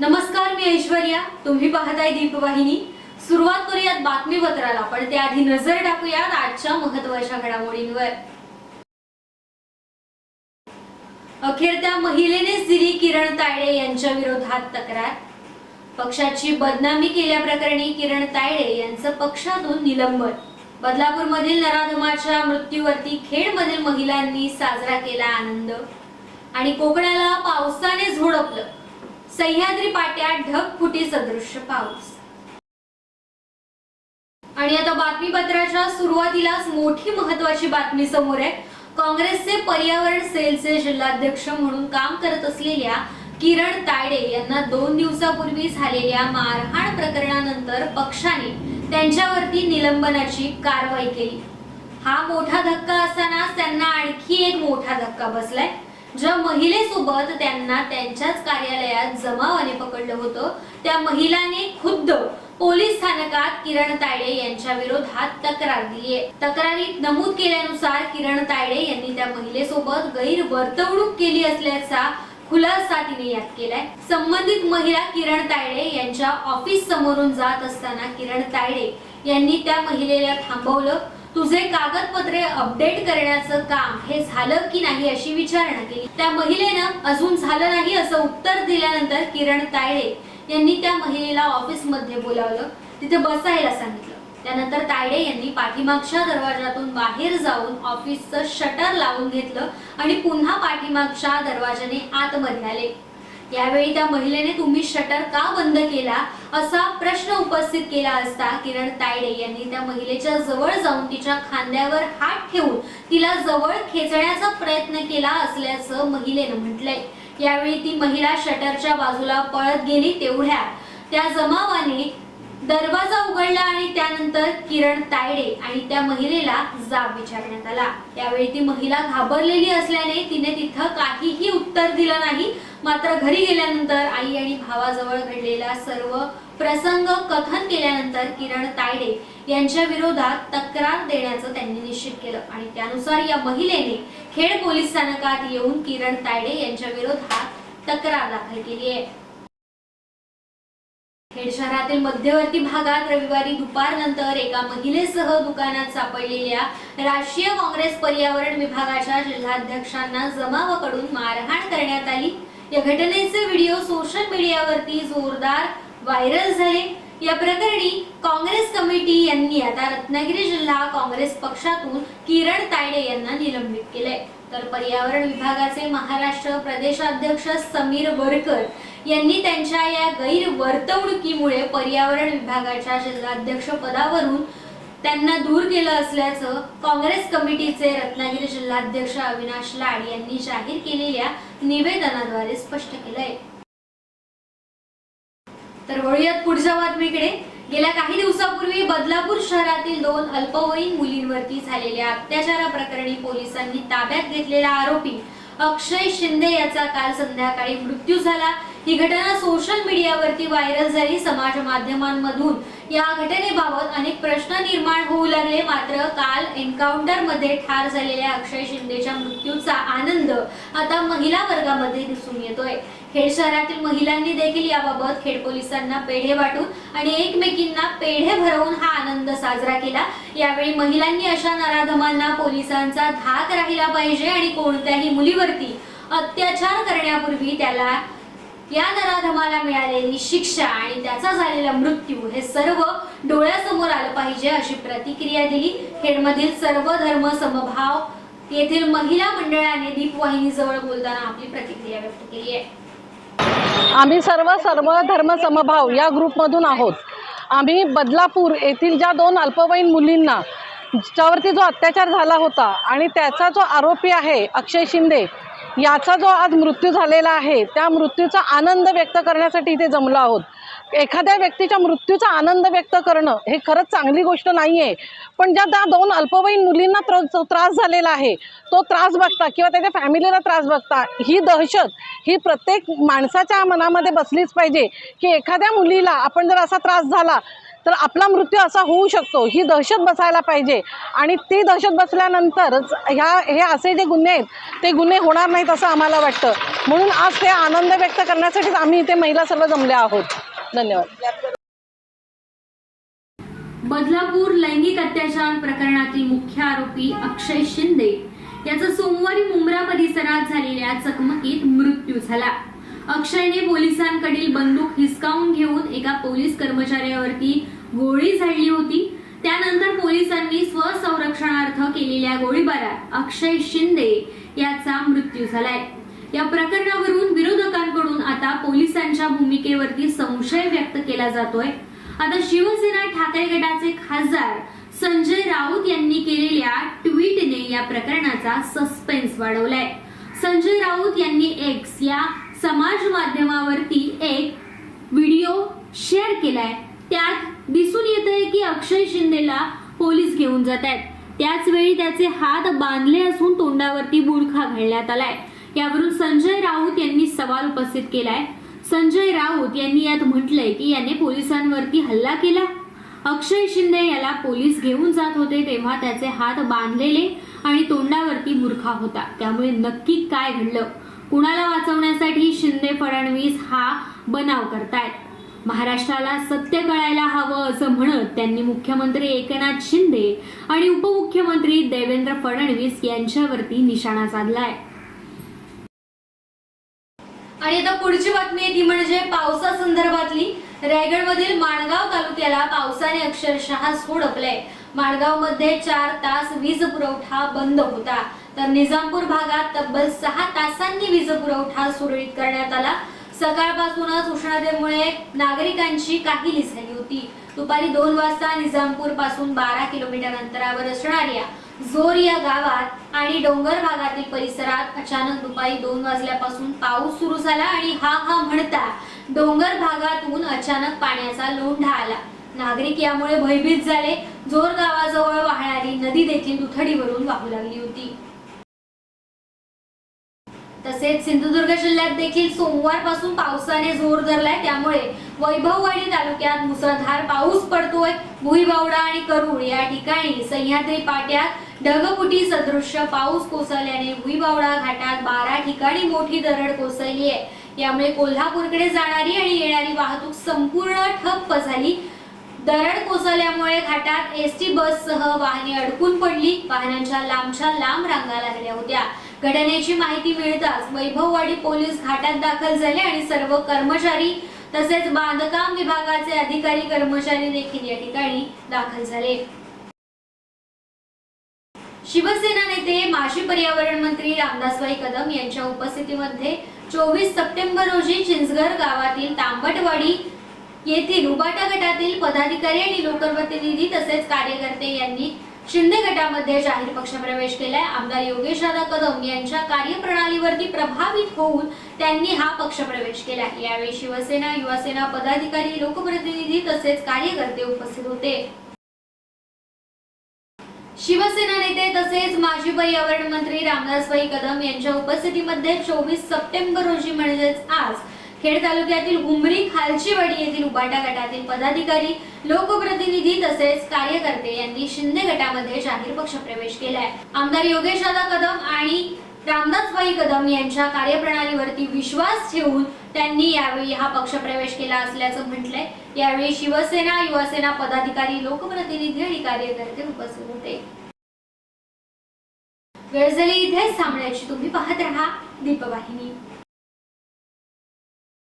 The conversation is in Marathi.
नमस्कार मी ऐश्वर्या. तुम्ही पाहताय दीपवाहिनी. सुरुवात करूयात बातमीपत्राला पण त्याआधी नजर टाकूयात आजच्या महत्त्वाच्या घडामोडींवर. अखेर त्या महिलेनेच दिली किरण तायडे यांच्या विरोधात तक्रार. पक्षाची बदनामी केल्याप्रकरणी किरण तायडे यांचं पक्षातून निलंबन. बदलापूरमधील नराधमाच्या मृत्यूवरती खेडमधील महिलांनी साजरा केला आनंद. आणि कोकणाला पावसाने झोडपलं. सह्याद्री पाट्यात ढगफुटी सदृश्य पाऊस. आणि आता बातमीपत्राच्या सुरुवातीलाच मोठी महत्वाची बातमी समोर आहे. काँग्रेसचे पर्यावरण सेलचे जिल्हाध्यक्ष म्हणून काम करत असलेल्या किरण तायडे यांना दोन दिवसापूर्वी झालेल्या मारहाण प्रकरणानंतर पक्षाने त्यांच्यावरती निलंबनाची कारवाई केली. हा मोठा धक्का असतानाच त्यांना आणखी एक मोठा धक्का बसलाय. ज्या महिलेसोबत त्यांना त्यांच्याच कार्यालयात जमावाने पकडलं होतं त्या महिलाने खुद्द पोलीस स्थानकात किरण तायडे यांच्या विरोधात तक्रार दिली आहे तक्रारीत नमूद केल्यानुसार किरण तायडे यांनी त्या महिलेसोबत गैरवर्तवणूक केली असल्याचा खुलासा तिने यात केलाय. संबंधित महिला किरण तायडे यांच्या ऑफिस समोरून जात असताना किरण तायडे यांनी त्या महिलेला थांबवलं. तुझे कागदपत्रे अपडेट करण्याचं काम हे झालं की नाही अशी विचारणा केली. त्या महिलेनं अजून झालं नाही असं उत्तर दिल्यानंतर किरण तायडे यांनी त्या महिलेला ऑफिसमध्ये बोलावलं. तिथे बसायला सांगितलं. त्यानंतर तायडे यांनी पाठीमागच्या दरवाजातून बाहेर जाऊन ऑफिसचं शटर लावून घेतलं आणि पुन्हा पाठीमागच्या दरवाजाने आतमध्ये आले. यावेळी त्या महिलेने तुम्ही शटर का बंद केला असा प्रश्न उपस्थित केला असता. किरण तायडे यांनी त्या महिलेच्या जवळ जाऊन तिच्या खांद्यावर हात ठेवून तिला जवळ खेचण्याचा प्रयत्न केला असल्याचं महिलेनं म्हटलंय. यावेळी ती महिला शटरच्या बाजूला पळत गेली तेवढ्या त्या जमावाने दरवाजा उघडला आणि त्यानंतर किरण तायडे आणि त्या महिलेला जाब विचारण्यात आला. त्यावेळी ती महिला घाबरलेली असल्याने तिने तिथं काहीही उत्तर दिलं नाही. मात्र घरी गेल्यानंतर आई आणि भावाजवळ घडलेला सर्व प्रसंग कथन केल्यानंतर किरण तायडे यांच्या विरोधात तक्रार देण्याचं त्यांनी निश्चित केलं. आणि त्यानुसार या महिलेने खेड पोलीस स्थानकात येऊन किरण तायडे यांच्या विरोधात तक्रार दाखल केली आहे. खेड शहरातील मध्यवर्ती भागात रविवारी दुपारनंतर एका महिलेसह दुकानात सापडलेल्या राष्ट्रीय काँग्रेस पर्यावरण विभागाच्या जिल्हाध्यक्षांना जमावाकडून मारहाण करण्यात आली. या घटनेचे व्हिडिओ सोशल मीडियावरती जोरदार व्हायरल झाले. या प्रकरणी काँग्रेस कमिटी यांनी आता रत्नागिरी जिल्हा काँग्रेस पक्षातून किरण तायडे यांना निलंबित केलंय. तर पर्यावरण विभागाचे महाराष्ट्र प्रदेशाध्यक्ष समीर वरकर यांनी त्यांच्या या गैरवर्तवणुकीमुळे पर्यावरण विभागाच्या जिल्हाध्यक्ष पदावरून त्यांना दूर केलं असल्याचं काँग्रेस कमिटीचे रत्नागिरी जिल्हाध्यक्ष अविनाश लाड यांनी जाहीर केलेल्या निवेदनाद्वारे स्पष्ट केलंय. तर वळूयात पुढच्या बातमीकडे. गेल्या काही दिवसापूर्वी बदलापूर शहरातील दोन अल्पवयीन मुलींवरती झालेल्या अत्याचाराप्रकरणी पोलिसांनी ताब्यात घेतलेला आरोपी अक्षय शिंदे याचा काल संध्याकाळी मृत्यू झाला. ही घटना सोशल मीडियावरती व्हायरल झाली. समाज माध्यमांमधून या घटनेबाबत अनेक प्रश्न निर्माण होऊ लागले. मात्र काल एन्काउंटरमध्ये ठार झालेल्या अक्षय शिंदेच्या मृत्यूचा आनंद आता महिला वर्गामध्ये दिसून येतोय. खेड शहरातील महिलांनी देखील याबाबत खेड पोलिसांना पेढे वाटून आणि एकमेकींना पेढे भरवून हा आनंद साजरा केला. यावेळी महिलांनी अशा नराधमांना पोलिसांचा धाक राहिला पाहिजे आणि कोणत्याही मुलीवरती अत्याचार करण्यापूर्वी त्याला या नराधमाला मिळालेली शिक्षा आणि त्याचा झालेला मृत्यू हे सर्व डोळ्यासमोर आलं पाहिजे अशी प्रतिक्रिया दिली. खेडमधील सर्व धर्म समभाव येथील महिला मंडळाने दीपवाहिनीजवळ बोलताना आपली प्रतिक्रिया व्यक्त केली आहे. आम्ही सर्व सर्व धर्म समभाव या ग्रुपमधून आहोत. आम्ही बदलापूर येथील ज्या दोन अल्पवयीन मुलींना ज्यावरती जो अत्याचार झाला होता आणि त्याचा जो आरोपी आहे अक्षय शिंदे याचा जो आज मृत्यू झालेला आहे त्या मृत्यूचा आनंद व्यक्त करण्यासाठी इथे जमलो आहोत. एखाद्या व्यक्तीच्या मृत्यूचा आनंद व्यक्त करणं हे खरंच चांगली गोष्ट नाही आहे पण ज्या त्या दोन अल्पवयीन मुलींना त्र जो त्रास झालेला आहे तो त्रास बघता किंवा त्याच्या फॅमिलीला त्रास बघता ही दहशत ही प्रत्येक माणसाच्या मनामध्ये बसलीच पाहिजे की एखाद्या मुलीला आपण जर असा त्रास झाला तर आपला मृत्यू असा होऊ शकतो. ही दहशत बसायला पाहिजे. आणि ती दहशत बसल्यानंतरच ह्या हे असे जे गुन्हे आहेत ते गुन्हे होणार नाहीत असं आम्हाला वाटतं. म्हणून आज ते आनंद व्यक्त करण्यासाठीच आम्ही इथे महिला सर्व जमल्या आहोत. धन्यवाद. बदलापूर लैंगिक अत्याचार प्रकरणातील मुख्य आरोपी अक्षय शिंदे. याचा सोमवारी मुंब्रा परिसरात झालेल्या चकमकीत मृत्यू झाला. अक्षयने पोलिसांकडील बंदूक हिसकावून घेऊन एका पोलीस कर्मचाऱ्यावरती गोळी झाडली होती. त्यानंतर पोलिसांनी स्वसंरक्षणार्थ केलेल्या गोळीबारात अक्षय शिंदे याचा मृत्यू झालाय. या प्रकरणावरून विरोधकांकडून आता पोलिसांच्या भूमिकेवरती संशय व्यक्त केला जातोय. आता शिवसेना ठाकरे गटाचे खासदार संजय राऊत यांनी केलेल्या ट्विटने या प्रकरणाचा सस्पेन्स वाढवलाय. संजय राऊत यांनी एक्स या समाज माध्यमावरती एक व्हिडिओ शेअर केलाय. त्यात दिसून येत आहे की अक्षय शिंदेला पोलीस घेऊन जात आहेत त्याच वेळी त्याचे हात बांधले असून तोंडावरती बुरखा घालण्यात आलाय. यावरून संजय राऊत यांनी सवाल उपस्थित केलाय. संजय राऊत यांनी यात म्हटलंय की याने पोलिसांवरती हल्ला केला. अक्षय शिंदे याला पोलीस घेऊन जात होते तेव्हा त्याचे हात बांधलेले आणि तोंडावरती बुरखा होता. त्यामुळे नक्की काय घडलं? कुणाला वाचवण्यासाठी शिंदे फडणवीस हा बनाव करतायत? महाराष्ट्राला सत्य कळायला हवं असं म्हणत त्यांनी मुख्यमंत्री एकनाथ शिंदे आणि उपमुख्यमंत्री देवेंद्र फडणवीस यांच्यावरती निशाणा साधलाय. आणि आता पुढची बातमी ती म्हणजे पावसासंदर्भातली. रायगडमधील माणगाव तालुक्याला पावसाने अक्षरशः सोडपलंय. माणगावमध्ये चार तास वीज पुरवठा बंद होता. तर निजामपूर भागात तब्बल सहा तासांनी वीज पुरवठा सुरळीत करण्यात आला. सकाळपासूनच उष्णतेमुळे नागरिकांची काहिली झाली होती. दुपारी दोन वाजता निजामपूरपासून बारा किलोमीटर अंतरावर असणाऱ्या जोर या गावात आणि डोंगर भागातील परिसरात अचानक दुपारी दोन वाजल्यापासून पाऊस सुरू झाला आणि हा हा म्हणता डोंगर भागातून अचानक पाण्याचा लोंढा आला. नागरिक यामुळे भयभीत झाले. जोर गावाजवळ वाहणारी नदी देखील दुथडीवरून वाहू लागली होती. तसेच सिंधुदुर्ग जिल्ह्यात देखील सोमवारपासून पावसाने जोर धरलाय. त्यामुळे वैभववाडी तालुक्यात मुसळधार पाऊस पडतोय. भुईबावडा आणि करुड या ठिकाणी सह्याद्री पाट्यात ढगफुटी सदृश्य पाऊस कोसळल्याने भुईबावडा घाटात बारा ठिकाणी मोठी दरड कोसळली आहे. यामुळे कोल्हापूरकडे जाणारी आणि येणारी वाहतूक संपूर्ण ठप्प झाली. दरड कोसळल्यामुळे घाटात एस टी बससह वाहने अडकून पडली. वाहनांच्या लांबच्या लांब रांगा लागल्या होत्या. घटनेची माहिती मिळताच वैभववाडी पोलीस घाटात दाखल झाले आणि सर्व कर्मचारी तसेच बांधकाम विभागाचे अधिकारी कर्मचारी देखील या ठिकाणी दाखल झाले. शिवसेना नेते माजी पर्यावरण मंत्री रामदासबाई कदम यांच्या उपस्थितीमध्ये चोवीस सप्टेंबर रोजी चिंचघर गावातील तांबटवाडी येथील उबाटा गटातील पदाधिकारी आणि लोकप्रतिनिधी तसेच कार्यकर्ते यांनी शिंदे गटामध्ये जाहीर पक्षप्रवेश केलाय. आमदार योगेश दादा कदम यांच्या कार्यप्रणालीवरती प्रभावित होऊन त्यांनी हा पक्षप्रवेश केला यावेळी शिवसेना युवासेना पदाधिकारी लोकप्रतिनिधी तसेच कार्यकर्ते उपस्थित होते. शिवसेना नेते तसेच माजी पर्यावरण मंत्री रामदासभाई कदम यांच्या उपस्थितीमध्ये चोवीस सप्टेंबर रोजी म्हणजेच आज खेड तालुक्यातील उमरी खालचीवाडी येथील उबाटा गटातील पदाधिकारी लोकप्रतिनिधी तसेच कार्यकर्ते यांनी शिंदे गटामध्ये जाहीर पक्षप्रवेश केलाय. आमदार योगेश दादा कदम आणि रामदासबाई कदम यांच्या कार्यप्रणालीवरती विश्वास ठेवून त्यांनी यावेळी हा पक्षप्रवेश केला असल्याचं म्हटलंय. यावेळी शिवसेना युवासेना पदाधिकारी लोकप्रतिनिधी आणि कार्यकर्ते उपस्थित होते. गळजली इथेच थांबण्याची तुम्ही पाहत राहा. दीपवाहिनी.